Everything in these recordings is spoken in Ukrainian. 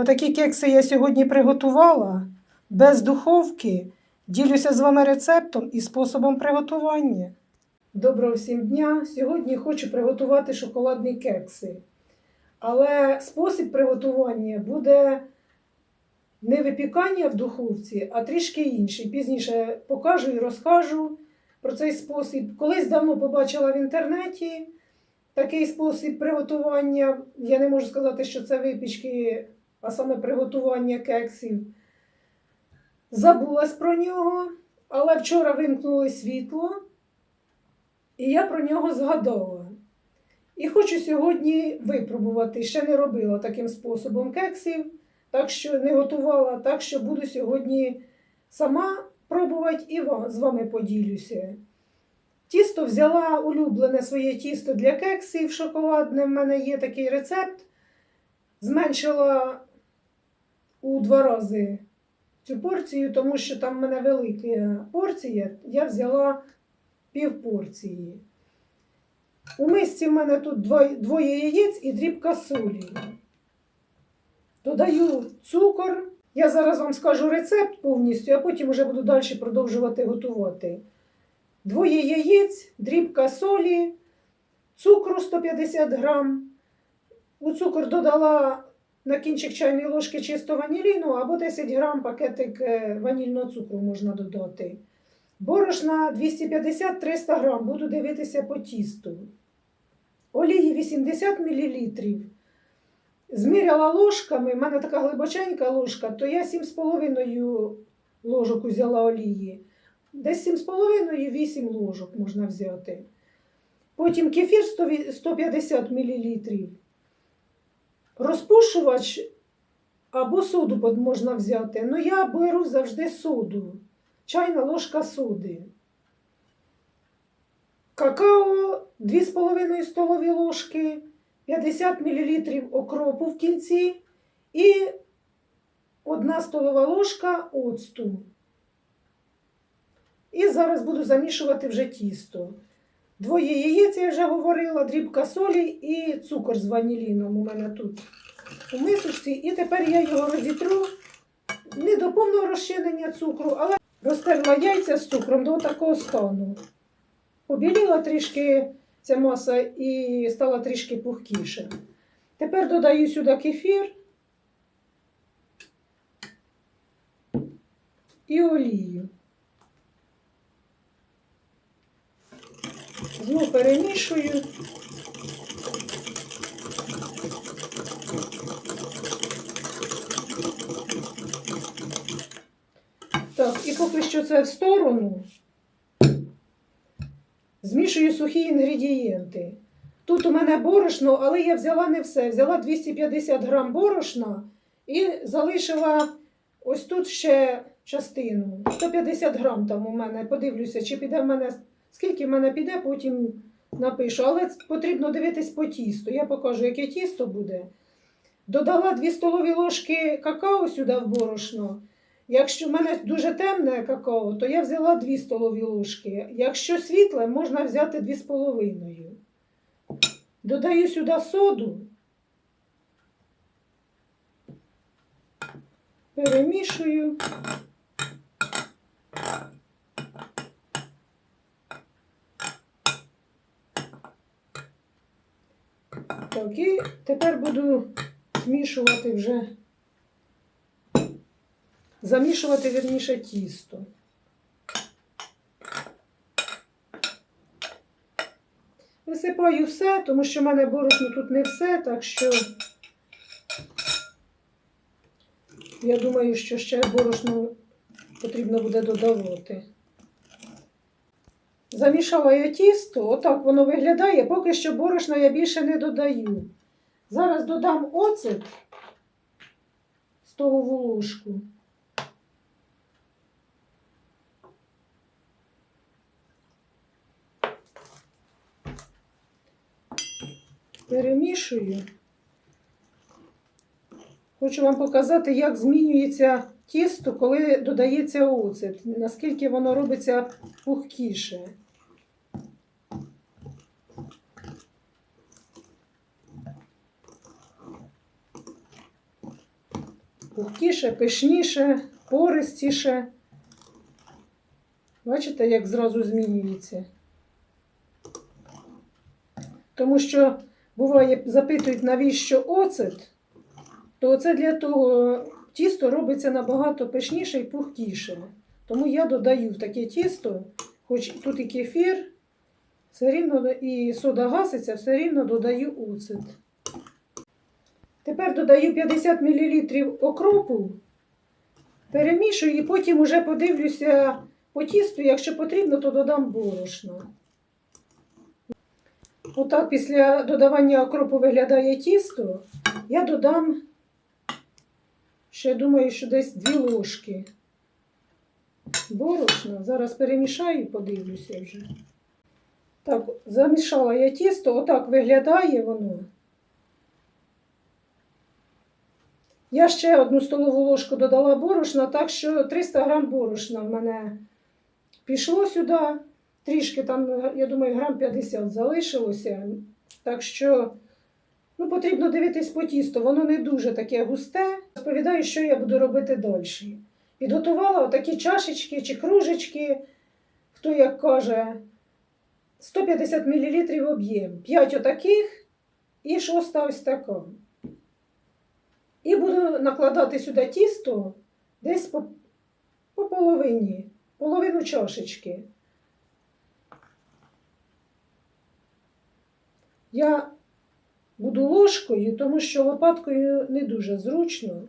Отакі кекси я сьогодні приготувала без духовки. Ділюся з вами рецептом і способом приготування. Доброго всім дня! Сьогодні хочу приготувати шоколадні кекси. Але спосіб приготування буде не випікання в духовці, а трішки інший. Пізніше покажу і розкажу про цей спосіб. Колись давно побачила в інтернеті такий спосіб приготування. Я не можу сказати, що це випічки, а саме приготування кексів. Забулась про нього, але вчора вимкнули світло, і я про нього згадала. І хочу сьогодні випробувати. Ще не робила таким способом кексів, так що не готувала, так що буду сьогодні сама пробувати і з вами поділюся. Тісто взяла улюблене своє тісто для кексів шоколадне. В мене є такий рецепт. Зменшила у два рази цю порцію, тому що там в мене велика порція, я взяла пів порції. У мисці в мене тут двоє, яєць і дрібка солі. Додаю цукор. Я зараз вам скажу рецепт повністю, а потім вже буду далі продовжувати готувати. Двоє яєць, дрібка солі, цукру 150 грам. У цукор додала на кінчик чайної ложки чисто ваніліну або 10 грам пакетик е, ванільного цукру можна додати. Борошна 250-300 грам, буду дивитися по тісту. Олії 80 мл. Зміряла ложками, в мене така глибоченька ложка, то я 7,5 ложок взяла олії. Десь 7,5-8 ложок можна взяти. Потім кефір 150 мл. Розпушувач або соду можна взяти. Ну я беру завжди соду. Чайна ложка соди. Какао 2,5 столові ложки, 50 мл окропу в кінці і 1 столова ложка оцту. І зараз буду замішувати вже тісто. Двоє яєць, я вже говорила, дрібка солі і цукор з ваніліном у мене тут у мисочці. І тепер я його розітру не до повного розчинення цукру, але розтерла яйця з цукром до такого стану. Побіліла трішки ця маса і стала трішки пухкіше. Тепер додаю сюди кефір і олію. Знову перемішую. Так, і поки що це в сторону. Змішую сухі інгредієнти. Тут у мене борошно, але я взяла не все. Взяла 250 грам борошна і залишила ось тут ще частину. 150 грам там у мене. Подивлюся, чи піде в мене, скільки в мене піде, потім напишу. Але потрібно дивитись по тісту. Я покажу, яке тісто буде. Додала 2 столові ложки какао сюди в борошно. Якщо в мене дуже темне какао, то я взяла 2 столові ложки. Якщо світле, можна взяти 2,5. Додаю сюди соду. Перемішую. Так, тепер буду змішувати вже замішувати вірніше тісто. Висипаю все, тому що в мене борошно тут не все, так що я думаю, що ще борошно потрібно буде додавати. Замішала я тісто, отак воно виглядає, поки що борошна я більше не додаю. Зараз додам оцет столову ложку. Перемішую. Хочу вам показати, як змінюється тісто, коли додається оцет, наскільки воно робиться пухкіше. пухкіше, пишніше, пористіше. Бачите, як зразу змінюється. Тому що буває, запитують, навіщо оцет, то це для того тісто робиться набагато пишніше і пухкіше. Тому я додаю таке тісто, хоч тут і кефір, все рівно і сода гаситься, все рівно додаю оцет. Тепер додаю 50 мл окропу, перемішую і потім уже подивлюся по тісту, якщо потрібно, то додам борошно. Отак після додавання окропу виглядає тісто. Я додам, ще думаю, що десь 2 ложки борошна. Зараз перемішаю і подивлюся вже. Так, замішала я тісто, отак виглядає воно. Я ще одну столову ложку додала борошна, так що 300 грам борошна в мене пішло сюди. Трішки там, я думаю, грам 50 залишилося. Так що ну, потрібно дивитись по тісту. Воно не дуже таке густе. Розповідаю, що я буду робити далі. Підготувала отакі чашечки чи кружечки, хто як каже, 150 мл об'єм. 5 отаких і шоста ось така. І буду накладати сюди тісто десь по, по половині, половину чашечки. Я буду ложкою, тому що лопаткою не дуже зручно.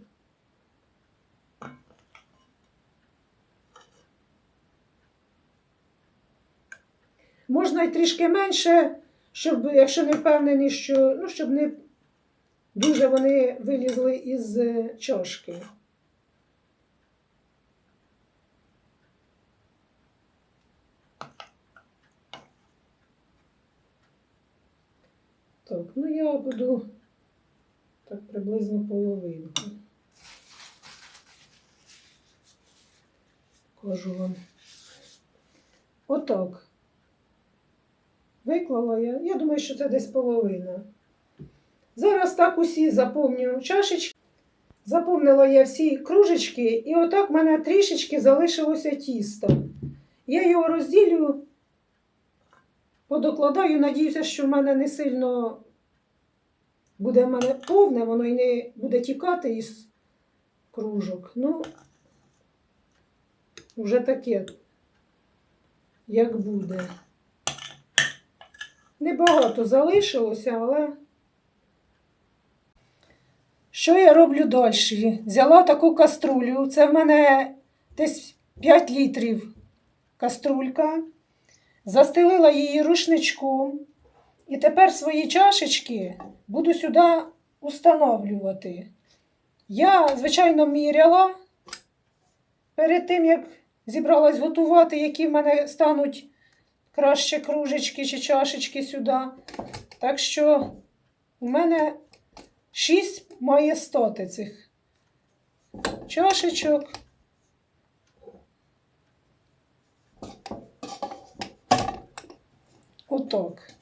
Можна й трішки менше, щоб, якщо не впевнені, що, ну, щоб не дуже вони вилізли із е, чашки. Так, ну я буду так приблизно половинку. Кажу вам. Отак. Виклала я. Я думаю, що це десь половина. Зараз так усі заповнюю чашечки. Заповнила я всі кружечки, і отак в мене трішечки залишилося тісто. Я його розділю, подокладаю, надіюся, що в мене не сильно буде в мене повне, воно і не буде тікати із кружок. Ну, вже таке, як буде. Небагато залишилося, але. Що я роблю далі? Взяла таку каструлю. Це в мене десь 5 літрів каструлька. Застелила її рушничком. І тепер свої чашечки буду сюди установлювати. Я, звичайно, міряла перед тим, як зібралась готувати, які в мене стануть краще кружечки чи чашечки сюди. Так що у мене 6 має стати цих чашечок. Отак.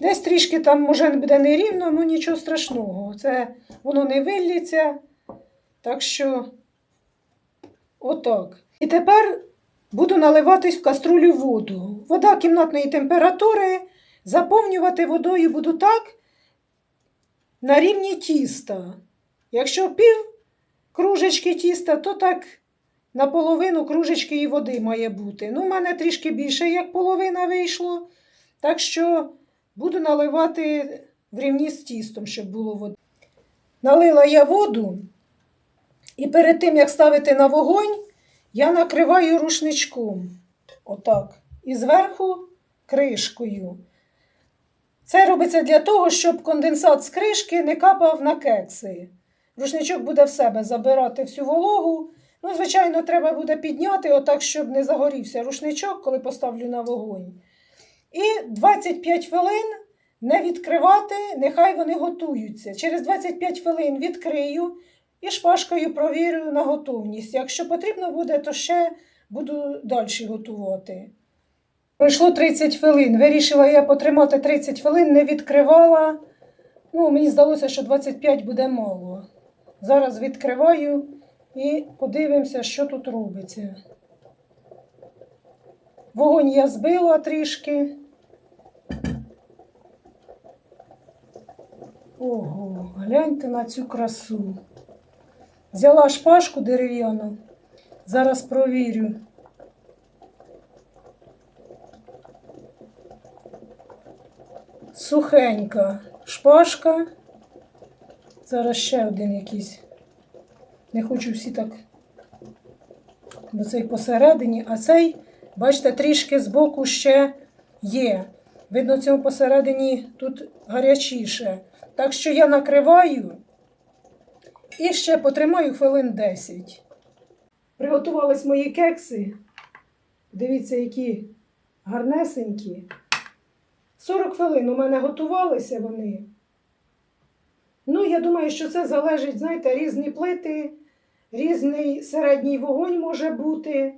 Десь трішки там, може, буде нерівно, ну нічого страшного. Це воно не виллється. Так що, отак. І тепер буду наливатись в каструлю воду. Вода кімнатної температури. Заповнювати водою буду так, на рівні тіста. Якщо пів кружечки тіста, то так наполовину кружечки і води має бути. Ну, в мене трішки більше, як половина вийшло. Так що буду наливати в рівні з тістом, щоб було води. Налила я воду, і перед тим, як ставити на вогонь, я накриваю рушничком. Отак. І зверху кришкою. Це робиться для того, щоб конденсат з кришки не капав на кекси. Рушничок буде в себе забирати всю вологу. Ну, звичайно, треба буде підняти, отак, щоб не загорівся рушничок, коли поставлю на вогонь. І 25 хвилин не відкривати, нехай вони готуються. Через 25 хвилин відкрию і шпажкою провірю на готовність. Якщо потрібно буде, то ще буду далі готувати. Пройшло 30 хвилин. Вирішила я потримати 30 хвилин, не відкривала. Ну, мені здалося, що 25 буде мало. Зараз відкриваю і подивимося, що тут робиться. Вогонь я збила трішки. Ого, гляньте на цю красу. Взяла шпажку дерев'яну. Зараз провірю. Сухенька шпажка. Зараз ще один якийсь. Не хочу всі так. Бо цей посередині, а цей, бачите, трішки збоку ще є. Видно, цьому посередині тут гарячіше. Так що я накриваю і ще потримаю хвилин 10. Приготувались мої кекси. Дивіться, які гарнесенькі. 40 хвилин у мене готувалися вони. Ну, я думаю, що це залежить, знаєте, різні плити, різний середній вогонь може бути.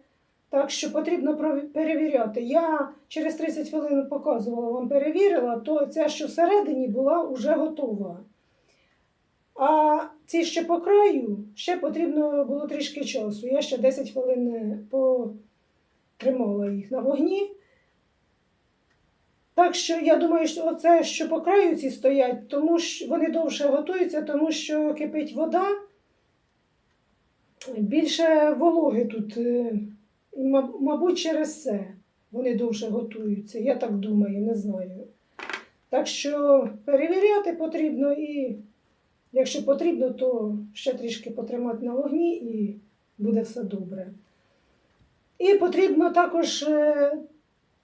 Так що потрібно перевіряти. Я через 30 хвилин показувала вам, перевірила, то ця, що всередині, була вже готова. А ці ще по краю, ще потрібно було трішки часу. Я ще 10 хвилин е, потримала їх на вогні. Так що я думаю, що оце, що по краю ці стоять, тому що вони довше готуються, тому що кипить вода, більше вологи тут. Мабуть, через це вони довше готуються. Я так думаю, не знаю. Так що перевіряти потрібно і якщо потрібно, то ще трішки потримати на вогні і буде все добре. І потрібно також е,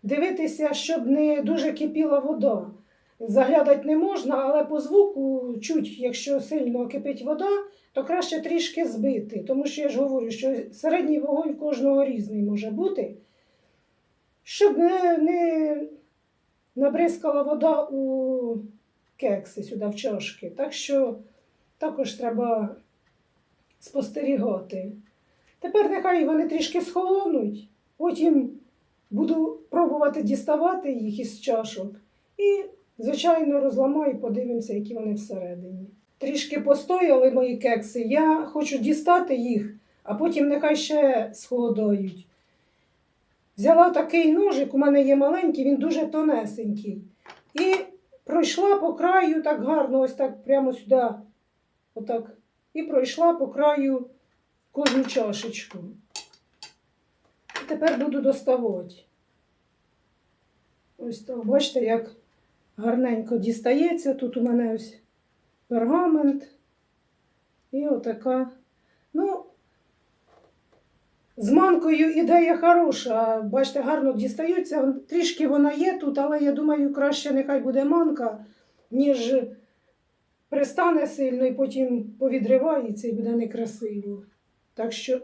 дивитися, щоб не дуже кипіла вода. Заглядати не можна, але по звуку чуть, якщо сильно кипить вода, то краще трішки збити. Тому що я ж говорю, що середній вогонь кожного різний може бути. Щоб не, не набризкала вода у кекси сюди в чашки. Так що також треба спостерігати. Тепер нехай вони трішки схолонуть, потім буду пробувати діставати їх із чашок і, звичайно, розламаю, подивимося, які вони всередині. Трішки постояли мої кекси. Я хочу дістати їх, а потім нехай ще схолодають. Взяла такий ножик, у мене є маленький, він дуже тонесенький. І пройшла по краю так гарно, ось так прямо сюди. Отак. І пройшла по краю кожну чашечку. І тепер буду доставати. Ось так, бачите, як гарненько дістається. Тут у мене ось пергамент. І отака. Ну, з манкою ідея хороша. Бачите, гарно дістаються. Трішки вона є тут, але я думаю, краще нехай буде манка, ніж пристане сильно і потім повідривається і буде некрасиво. Так що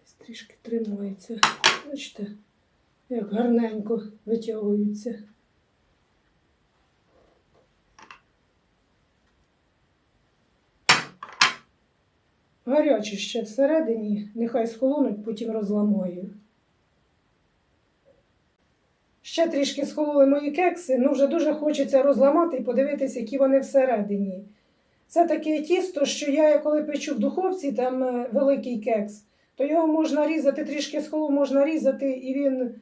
десь трішки тримається. Бачите, як гарненько витягується. Гарячі ще всередині, нехай схолонуть, потім розламаю. Ще трішки схололи мої кекси, ну вже дуже хочеться розламати і подивитися, які вони всередині. Це таке тісто, що я коли печу в духовці, там е, великий кекс, то його можна різати, трішки схолу можна різати, і він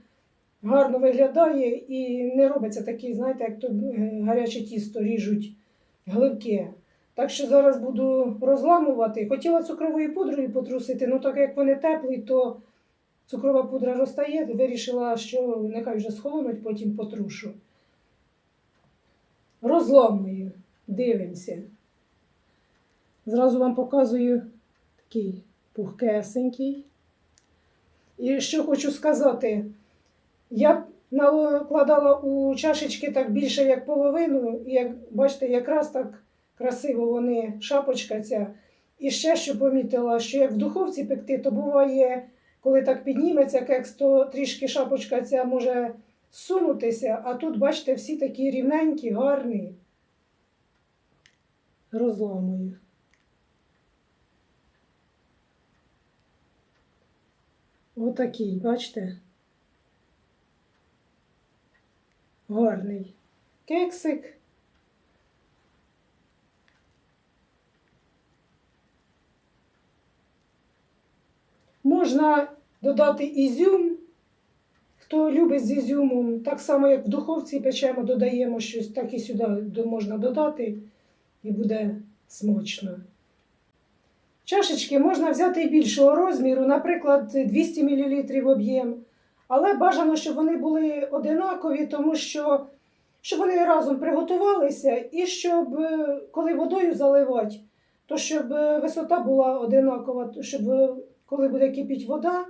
гарно виглядає і не робиться такий, знаєте, як то е, гаряче тісто ріжуть гливке. Так що зараз буду розламувати. Хотіла цукровою пудрою потрусити, але так як вони теплі, то цукрова пудра розтає, вирішила, що нехай вже схолонуть, потім потрушу. Розламую, дивимося. Зразу вам показую такий пухкесенький. І що хочу сказати, я накладала у чашечки так більше як половину, і як бачите, якраз так красиво вони, шапочка ця. І ще що помітила, що як в духовці пекти, то буває, коли так підніметься кекс, то трішки шапочка ця може сунутися, а тут, бачите, всі такі рівненькі, гарні. Розламую. Отакий, бачите? Гарний кексик. Можна додати ізюм. Хто любить з ізюмом, так само як в духовці печемо, додаємо щось, так і сюди можна додати, і буде смачно. Чашечки можна взяти і більшого розміру, наприклад, 200 мл об'єм. Але бажано, щоб вони були одинакові, тому що щоб вони разом приготувалися, і щоб е, коли водою заливати, то щоб е, висота була одинакова, щоб е, коли буде кипіти вода,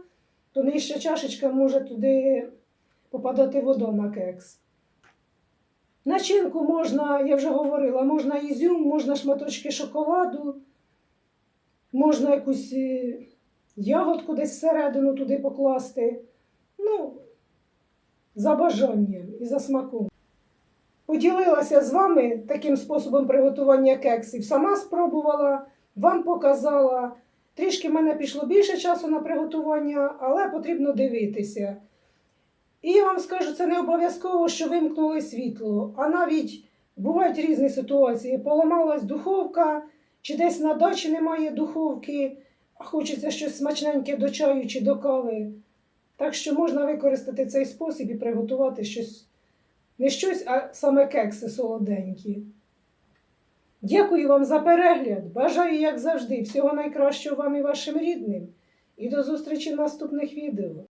то нижча чашечка може туди попадати вода на кекс. Начинку можна, я вже говорила, можна ізюм, можна шматочки шоколаду, можна якусь е, ягодку десь всередину туди покласти. Ну, за бажанням і за смаком. Поділилася з вами таким способом приготування кексів. Сама спробувала, вам показала. Трішки в мене пішло більше часу на приготування, але потрібно дивитися. І я вам скажу, це не обов'язково, що вимкнули світло, а навіть бувають різні ситуації. Поламалась духовка, чи десь на дачі немає духовки, а хочеться щось смачненьке до чаю чи до кави. Так що можна використати цей спосіб і приготувати щось, не щось, а саме кекси солоденькі. Дякую вам за перегляд. Бажаю, як завжди, всього найкращого вам і вашим рідним. І до зустрічі в наступних відео.